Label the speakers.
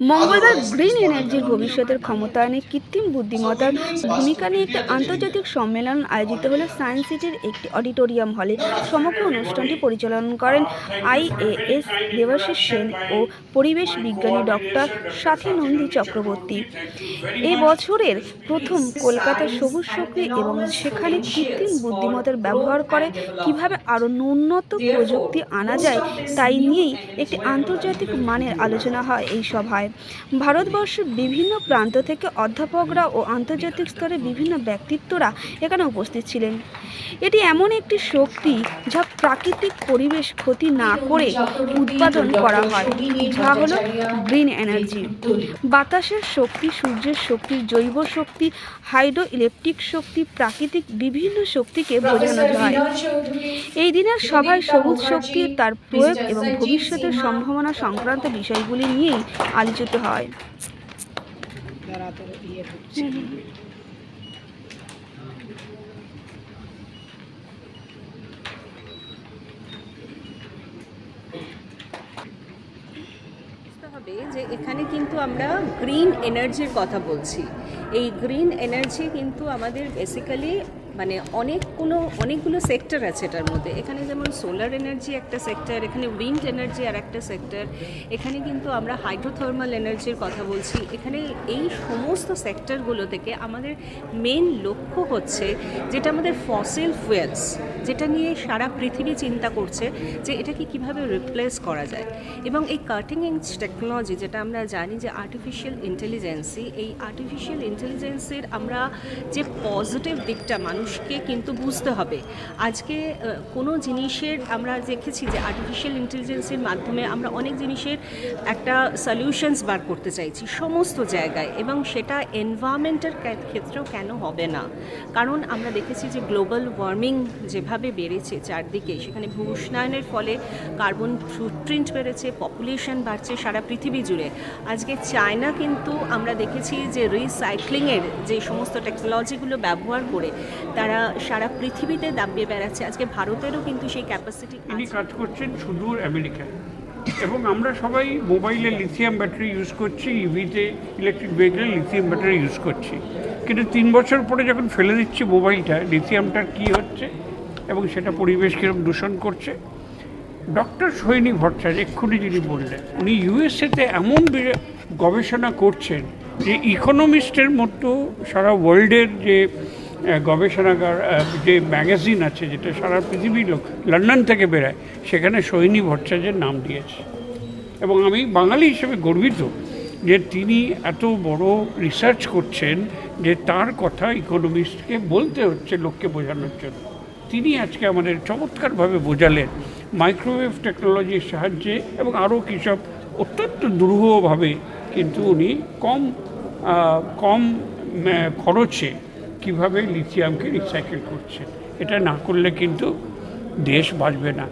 Speaker 1: মঙ্গলবার গ্রিন এনার্জির ভবিষ্যতের ক্ষমতায়নে কৃত্রিম বুদ্ধিমত্তার ভূমিকা নিয়ে একটি আন্তর্জাতিক সম্মেলন আয়োজিত হলো সায়েন্স সিটির একটি অডিটোরিয়াম হলে সমগ্র অনুষ্ঠানটি পরিচালনা করেন আইএএস দেবাশিস সেন ও পরিবেশ বিজ্ঞানী ডক্টর সাথী নন্দী চক্রবর্তী। এই বছরের প্রথম কলকাতার সবুজ শক্তি এবং সেখানে কৃত্রিম বুদ্ধিমত্তার ব্যবহার করে কীভাবে আরও উন্নত প্রযুক্তি আনা যায় তাই নিয়েই একটি আন্তর্জাতিক মানের আলোচনা হয় এই সভায়। ভারতবর্ষের বিভিন্ন প্রান্ত থেকে অধ্যাপকরা ও আন্তর্জাতিক স্তরে বিভিন্ন ব্যক্তিত্বরা এখানে উপস্থিত ছিলেন। এটি এমন একটি শক্তি যা প্রাকৃতিক পরিবেশ ক্ষতি না করে উৎপাদন করা হয়, যা হলো গ্রিন এনার্জি। বাতাসের শক্তি, সূর্যের শক্তি, জৈব শক্তি হাইড্রো ইলেকট্রিক শক্তি, প্রাকৃতিক বিভিন্ন শক্তিকে বোঝানো হয় এই দিনের সভায় সবুজ শক্তি তার প্রয়োগ এবং ভবিষ্যতের সম্ভাবনা সংক্রান্ত বিষয়গুলি নিয়েই আলোচিত হয়।
Speaker 2: হবে যে এখানে কিন্তু আমরা গ্রিন এনার্জির কথা বলছি। এই গ্রিন এনার্জি কিন্তু আমাদের বেসিক্যালি মানে অনেকগুলো অনেকগুলো সেক্টর আছে এটার মধ্যে। এখানে যেমন সোলার এনার্জি একটা সেক্টর এখানে উইন্ড এনার্জি আর একটা সেক্টর এখানে কিন্তু আমরা হাইড্রোথার্মাল এনার্জির কথা বলছি। এখানে এই সমস্ত সেক্টরগুলো থেকে আমাদের মেন লক্ষ্য হচ্ছে যেটা আমাদের ফসিল ফুয়েলস যেটা নিয়ে সারা পৃথিবী চিন্তা করছে যে এটাকে কীভাবে রিপ্লেস করা যায়। এবং এই কাটিং এজ টেকনোলজি যেটা আমরা জানি যে আর্টিফিশিয়াল ইন্টেলিজেন্সি এই আর্টিফিশিয়াল ইন্টেলিজেন্সের আমরা যে পজিটিভ দিকটা মানুষকে কিন্তু বুঝতে হবে। আজকে কোনো জিনিসের আমরা দেখেছি যে আর্টিফিশিয়াল ইন্টেলিজেন্সের মাধ্যমে আমরা অনেক জিনিসের একটা সলিউশনস বার করতে চাইছি সমস্ত জায়গায় এবং সেটা এনভায়রনমেন্টের ক্ষেত্রেও কেন হবে না? কারণ আমরা দেখেছি যে গ্লোবাল ওয়ার্মিং যেভাবে বেড়েছে চারদিকে। সেখানে ভূ উষ্ণায়নের ফলে কার্বন ফুটপ্রিন্ট বেড়েছে, পপুলেশন বাড়ছে সারা পৃথিবী জুড়ে। আজকে চায়না কিন্তু আমরা দেখেছি যে রিসাইক্লিংয়ের যে সমস্ত টেকনোলজিগুলো ব্যবহার করে তারা সারা পৃথিবীতে দাবিয়ে বেড়াচ্ছে। আজকে ভারতেরও কিন্তু সেই ক্যাপাসিটি
Speaker 3: ইনি কাজ করছেন সুদূর আমেরিকায় এবং আমরা সবাই মোবাইলে লিথিয়াম ব্যাটারি ইউজ করছি ইভিতে ইলেকট্রিক ভেহিকেলে লিথিয়াম ব্যাটারি ইউজ করছি। কিন্তু তিন বছর পরে যখন ফেলে দিচ্ছি মোবাইলটা লিথিয়ামটার কী হচ্ছে? এবং সেটা পরিবেশ কীরকম দূষণ করছে। ডক্টর সৈনী ভট্টাচার্য, এক্ষুনি যিনি বললেন, উনি ইউএসএতে এমন গবেষণা করছেন যে ইকোনমিস্টের মতো সারা ওয়ার্ল্ডের যে গবেষণাগার যে ম্যাগাজিন আছে, যেটা সারা পৃথিবীর লোক লন্ডন থেকে বেরায়, সেখানে সৈনী ভট্টাচার্যের নাম দিয়েছে। এবং আমি বাঙালি হিসেবে গর্বিত যে তিনি এত বড় রিসার্চ করছেন যে তার কথা ইকোনমিস্টকে বলতে হচ্ছে, লোককে বোঝানোর জন্য। তিনি আজকে আমাদের চমৎকারভাবে বোঝালেন মাইক্রোওয়েভ টেকনোলজির সাহায্যে এবং আরও কিসব অত্যন্ত দুরূহভাবে কিন্তু উনি কম কম খরচে কীভাবে লিথিয়ামকে রিসাইকেল করছেন। এটা না করলে কিন্তু দেশ বাঁচবে না।